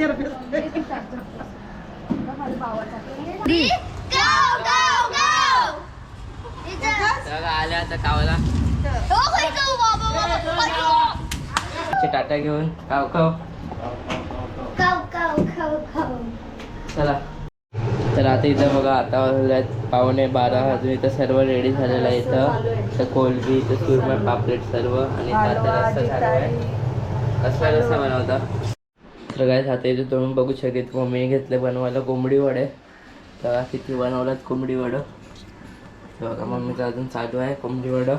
Clear आल्या आता कावाला टाटा घेऊन काव काव चला. तर आता इथं बघा आता वाजल्यात पावणे बारा अजून इथं सर्व रेडी झालेलं आहे इथं. तर कोलबी इथं सुरमई पापलेट सर्व आणि आता रस्ता झालेला आहे. कसला रस्ता बनवता? तर काय आता इथे तुम्ही बघू शकत मम्मीने घेतले बनवायला कोंबडी वडे तर किती बनवलात कोंबडी वडं. तर बघा मम्मीचं अजून चालू आहे कोंबडी वडं.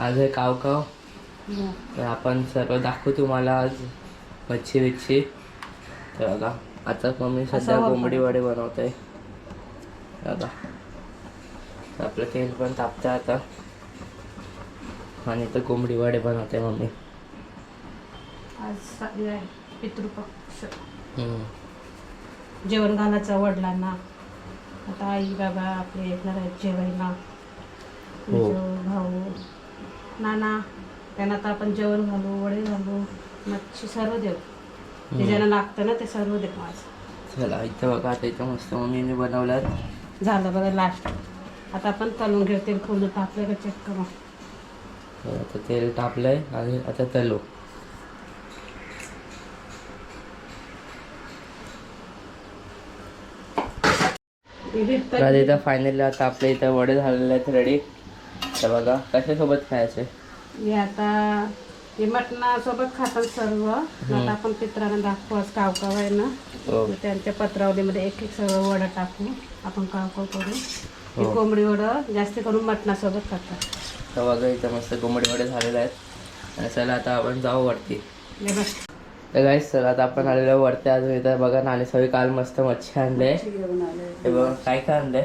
आज आहे काव काव. तर आपण सर्व दाखवू तुम्हाला आज मच्छी बिच्छी. तर बघा आता मम्मी सध्या कोंबडी वडे बनवत आहे बघा आपलं तेल पण तापतं आता. आणि तर कोंबडी वडे बनवते मम्मी. आज पितृपक्ष. जेवण घालायचं वडिलांना. आता आई बाबा आपले येणार आहेत जेवायला. हो. भाऊ नाना त्यांना आता आपण जेवण घालू वडे घालू मच्छी सर्व देऊ. ज्यांना लागतं ना ते सर्व देऊ आज. चला इथं बघा आता इथं मस्त मम्मीने बनवल्यात. झालं बघा लास्ट आता आपण तळून घेऊ तेल खोलून टाकलं का चेक करू तर आता तेल तापलंय आणि आता तलू. तर इथं फायनली आता आपल्या इथं वडे झालेले आहेत रेडी तर बघा कशासोबत खायचे? हे आता हे मटणासोबत खातात सर्व. आता आपण पित्रांना दाखवू आज काव काव आहे ना. हो. त्यांच्या पत्रावलीमध्ये एक एक सगळं वडं टाकू. आपण काव काव करू. हो. कोंबडी वडं जास्त करून मटणासोबत खातात. तर बघा इथं मस्त कोंबडी वडे झालेले आहेत. आणि चला आता आपण जाऊ बघ. तर गाईस चला आता आपण आलेलो वरती. अजून इथं बघा नाणे सगळी काल मस्त मच्छी आणले. हे बघा काय काय आणले?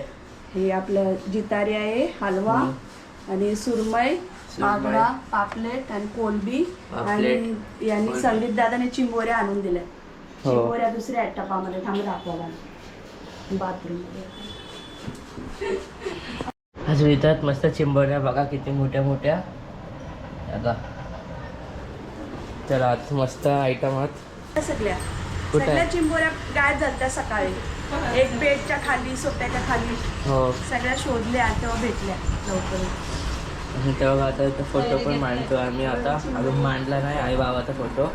हे आपलं जितारी आहे हलवा आणि सुरमई मागडा पापलेट आणि कोलबी. आणि यांनी संदीप दादाने चिंबोऱ्या आणून दिल्या. हो. चिंबोऱ्या दुसऱ्या आहेत टपामध्ये थांब दाखवायला बाथरूम. अजून इथं मस्त चिंबोऱ्या. बघा किती मोठ्या मोठ्या. आता. चला आज मस्त आयटम आहात. सगळ्या. कुठं आहे? सगळ्या चिंबोऱ्या गायब झाल्या सकाळी. एक बेडच्या खाली सोप्याच्या खाली. हो. सगळ्या शोधल्या तेव्हा भेटल्या लवकर. आणि तेव्हा आता इथं फोटो पण मांडतो आम्ही आता. अजून मांडला नाही आई बाबाचा फोटो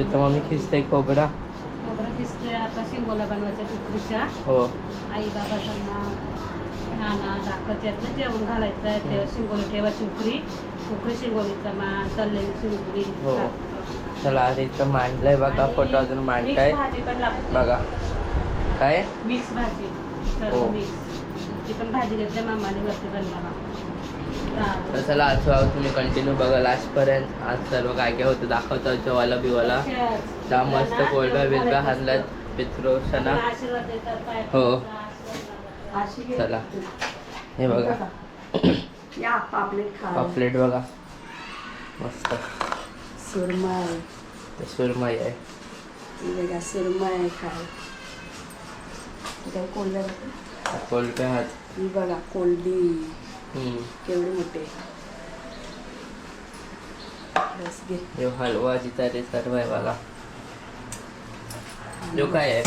इथं मग मी खिचते खोबरा खोबरं आता शिंगोला बनवायच्या टुकरीच्या हो. आई बाबा त्यांना नाना दाखवत यात ना जेवण घालायचं आहे ते शिंगोली ठेवायची उकरी हो. चला आज इथं मांडलंय बघा फोटो अजून मांडताय मिक्स भाजी पण लागते. बघा. काय? मिक्स भाजी. सर्व हो. मिक्स ती पण भाजी घेतल्या मामाने वरती बनवायला तर चला आज तुम्ही कंटिन्यू बघा. लास्टपर्यंत आज सर्व काय काय होतं दाखवतो जेवायला बिवाला त्या मस्त कोळब्या बिलब्या हाणल्यात पित्रो पाय हो. चला. हे बघा. या पापलेट खा पापलेट बघा मस्त. सुरमई. ते सुरमई आहे. बघा सुरमई खाय काय कोल्ह्या कोळब्या हात ही बघा हम्म. केवढे मोठे. बस घे. हलवा जितारे सर्व आहे बघा जो काय आहे?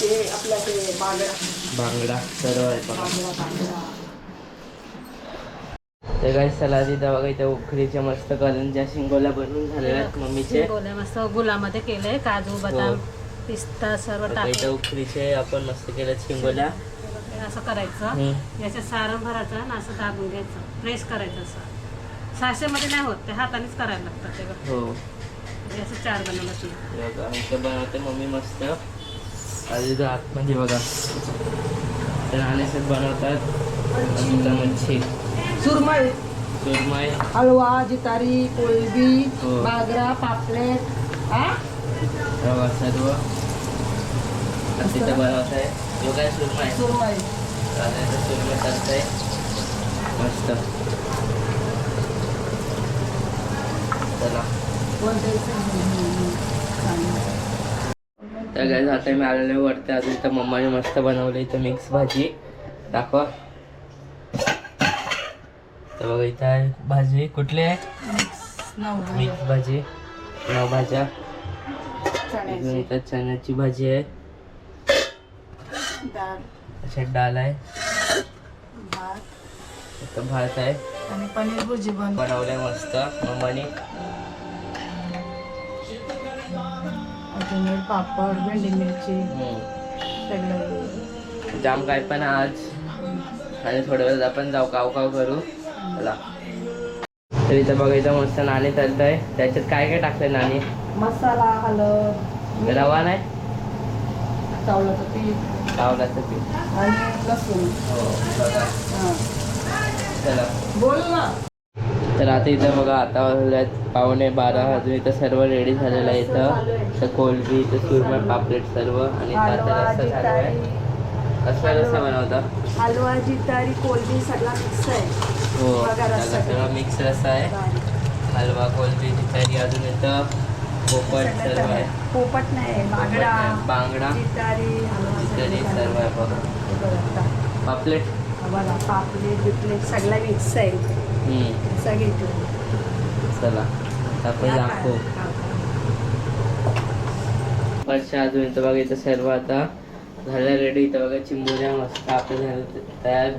ते आपला ते बांगडा. बांगडा सर्व आहे बघा बांगडा बांगडा. ते काही चला तिथं बघा इथं उखरीचे मस्त करंज्या शिंगोल्या बनवून झालेल्या आहेत मम्मीचे. मस्त गुलामध्ये केलंय काजू बदाम हो. पिस्ता सर्व आता इथं टाकून उखरीचे आपण मस्त केलं शिंगोल्या असं करायचं. हम्म. याच्यात सारण भरायचं आणि असं दाबून घ्यायचं. प्रेस करायचं असं. साशेमध्ये नाही होत ते हातानेच करायला लागतं ते बघ. हो. हे असं चार बनवलं बघा इथं बनवते मम्मी मस्त. आणि इथं आतमध्ये बघा. तर बनवतात. आणि इथं मच्छी. सुरमई. सुरमई. हलवा जितारी कोलबी हो. बागरा पापलेट हा? रवा सर्व. आणि तिथं बनवत आहे. जो काय सुरमई? सुरमई. मस्त. चला. तर काय आता मी आलेलो वरती. अजून तर मम्माने मस्त बनवलं इथं मिक्स भाजी. दाखवा. तर बघा इथं आहे भाजी. कुठली आहे? मिक्स भाजी. नऊ भाज्या इथं चण्याची भाजी आहे. अशा डाळ आहे. भात. इथं भात आहे. आणि पनीर भुर्जी बन बनवलंय मस्त. मम्मानी. पापड भेंडी मिरची. सगळं. जाम काय पण आज. आणि थोड्या वेळात आपण जाऊ काव काव करू. चला. तर इथं बघा इथं मस्त नाणी चालत आहे त्याच्यात काय काय टाकलंय नाणी? मसाला हळद रवा नाही? चावलाचं पीठ. चावलाचं पीठ. आणि लसूण. हो. चला. बोल ना. तर आता इथं बघा आता पावणे बारा. अजून इथं सर्व रेडी झालेलं आहे इथं. तर कोलबी इथं सुरमई पापलेट सर्व आणि आता हलवा रस्सा झाला आहे. जितारी कसला रस्सा बनवता. हलवा जितारी कोलबी सगळा मिक्स आहे. हो बघा रस्सा मिक्स आहे. हलवा कोलबी तरी अजून इथं पोपट सर्व आहे. पोपट नाही बांगडा बांगडा जितारी सर्व आहे बघा. पापलेट? बघा पापलेट बिपलेट सगळा मिक्स आहे सगळी चला आपण दाखवू. वर्षा अजून इथं बघा इथं सर्व आता झाल्या रेडी इथं बघा चिंबोऱ्या मस्त आपल्या झाल्या तयार.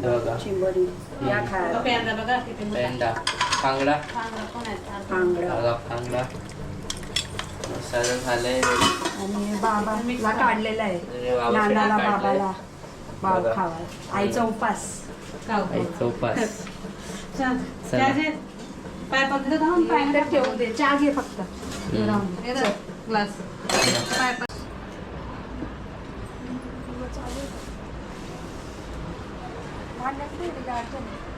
बघा. चिंबोरी. या तो खायला पेंदा बघा किती मोठा. पेंडा. कांगडा. बांगडा बघा कांगडा. मसाला झालंय ready. आणि बाबाला काढलेला आहे. बाबासाठी नानाला काढलंय. बाबाला. बाब बघा. खावा. आईचा उपास. चला. त्याचे पाय पकडले जाऊन पाय ठेवू दे. चहा घे फक्त. राहून ग्लास. पाय पकड.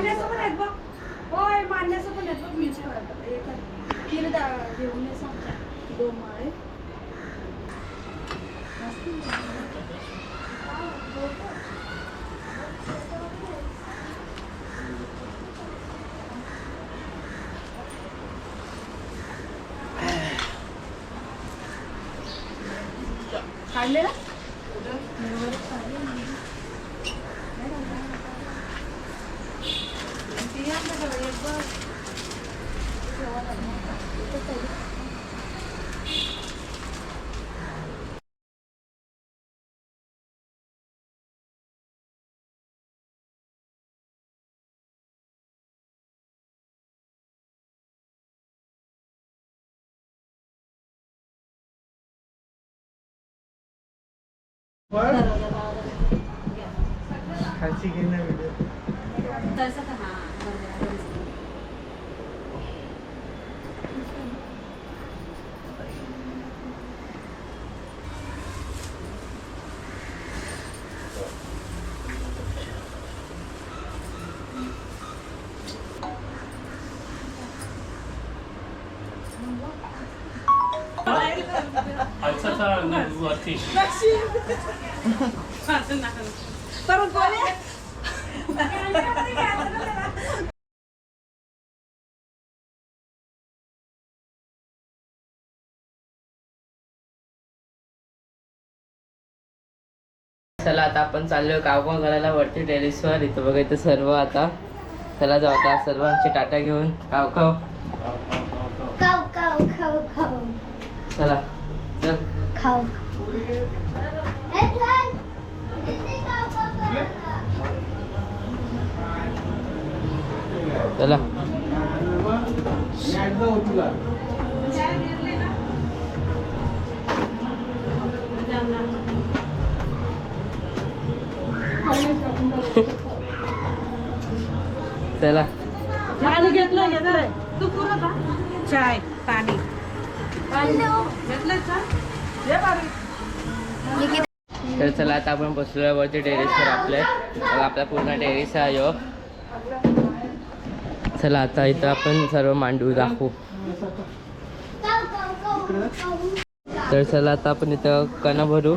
मान्याचं पण आहेत बघ. होय मान्याचं पण आहेत बघ. मिरची वाटत एक घेऊन ये सांगता. दोन माळे. काढलेला? तसं का? हा, चला आता आपण चाललोय काव काव करायला वरती टेरेसवर. इथं बघा इथं सर्व आता. चला जाऊ आता सर्वांचे टाटा घेऊन. काव काव खाऊ खाऊ खाऊ खाऊ चला. चल खाऊ ए, चल. किती खाऊ, खाऊ, खाऊ, खाऊ. चला चला पाणी घेतलं घेतलंय तू पुरं का चाय पाणी घेतलंय का हे किती- तर चला आता आपण बसलो वरती टेरेसवर आपल्या आपला पूर्ण टेरेस आहे ह्यो. चला आता इथं आपण सर्व मांडू दाखवू. तर चला आता आपण इथं कणं भरू.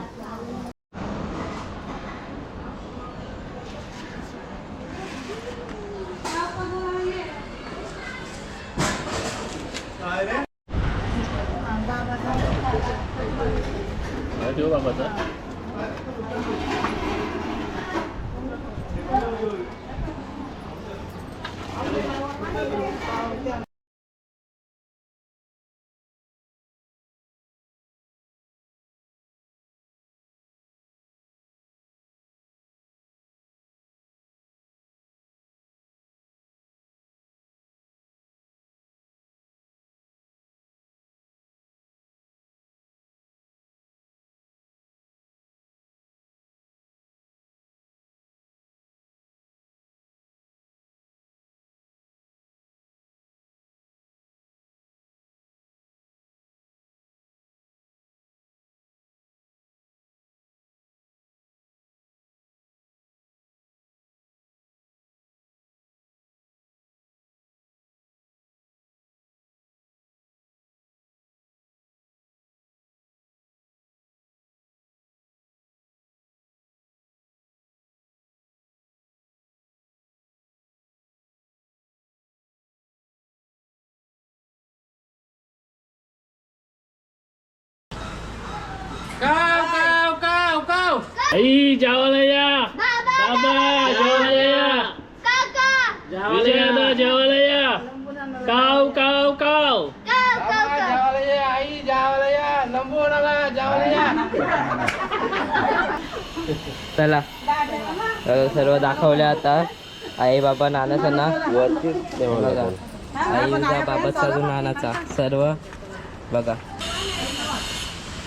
आई जेवायला या Baba, बाबा जेवायला या Kaka, विजय दादा जेवायला या काव काव. go. चला. सर्व दाखवले आता. आई बाबा नानाचा ना बघा. आईचा बाबाचा अजून नानाचा. सर्व बघा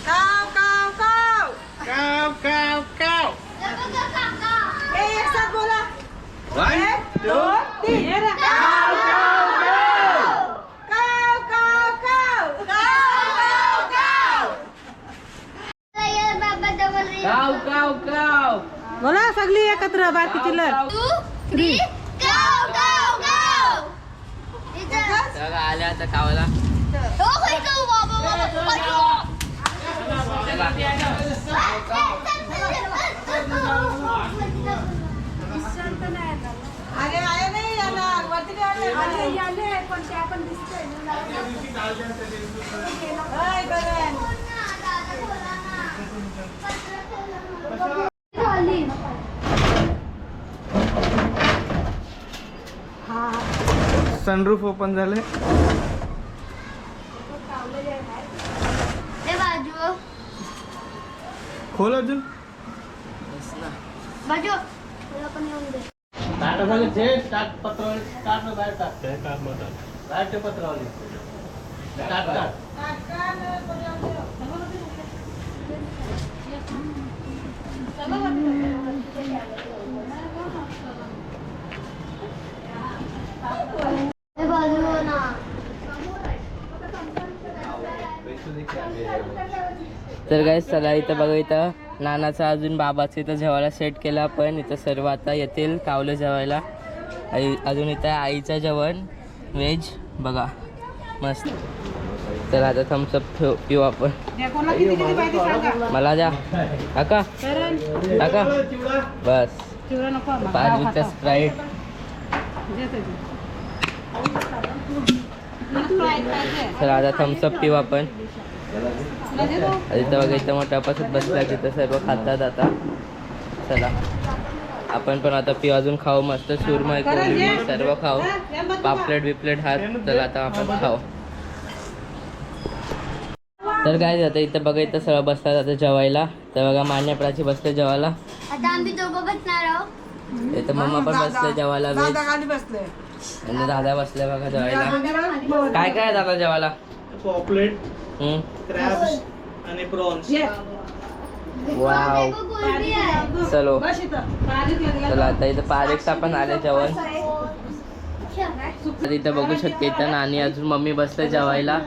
Go, go, go, Kaka. Ayan, Baba, double ring. काव काव काव बोला सगळी एकत्र Two, three, go, go, go. इथं. बघा आल्या आता कावाला सनरूफ ओपन झाले. खोल अजून. बाजू. तुला येऊन दे ताटासाले जे ताट पत्रावली ताट बाहेर टाक. ते टाक. माता बाहेर ते पत्रावली. टाक टाक. बाजू ना. तर काय चला इथं बघा इथं नानाचा अजून बाबाचं इथं जेवायला सेट केला पण इथं सर्व आता येतील कावलं जेवायला. आई अजून इथं आईचं जेवण व्हेज बघा. मस्त. तर आता थम्सअप पिऊ आपण. मला द्या. काका. काका. बस. पाच स्प्राईट तर आता थम्सअप पिऊ आपण. इथं बघा इथं मोठा बसत बसला तिथं सर्व खातात आता. चला. आपण पण आता पिऊ अजून खाऊ मस्त सुरमई कोळंबी सर्व खाऊ. पापलेट बिपलेट हात चला आता आपण खाऊ. तर काय आता इथं बघा इथं सर्व बसतात आता जेवायला. तर बघा मान्यप्राची बसते जेवायला. आता आम्ही दोघं बसणार आहोत इथं मम्मा पण बसले जेवायला वेज. आणि दादा बसले बघा जेवायला. काय काय दादा जेवायला? पॉपलेट क्रॅब्स आणि प्रॉन्स वाव चलो. चला आता इथं पारेक्स पण आले जेवण. तर इथं बघू शकते इथं नानी अजून मम्मी बसले जेवायला.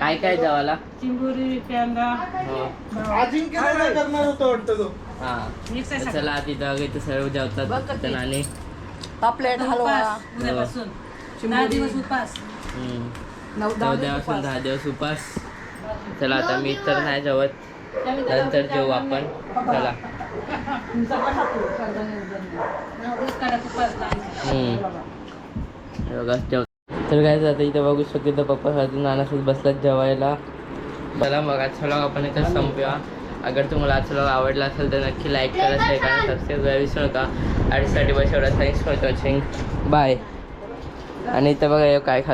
काय काय जेवायला? चिंबोरी प्यांदा हो. अजिंक्य काय करणार होतो वाटतं तो. हा. चला आता इथं सर्व जेवतात तर आणि पापलेट हलवा. उद्यापासून. दहा दिवस उपास. दहा दिवस उपास. चला आता मी तर नाही जेवत. नंतर जेवू आपण. चला. जेव तर काय आता इथं बघू शकतो पप्पा साधून नानासोबत बसलात जेवायला. चला मग आजचा vlog आपण इथं संपूया. अगर तुम्हाला आजचा vlog आवडला असेल तर नक्की लाईक करा शेअर करा सबस्क्राईब करायला विसरू नका. आणि साठी बस एवढा थँक्स फॉर वॉचिंग बाय आणि इथं बघा काय खात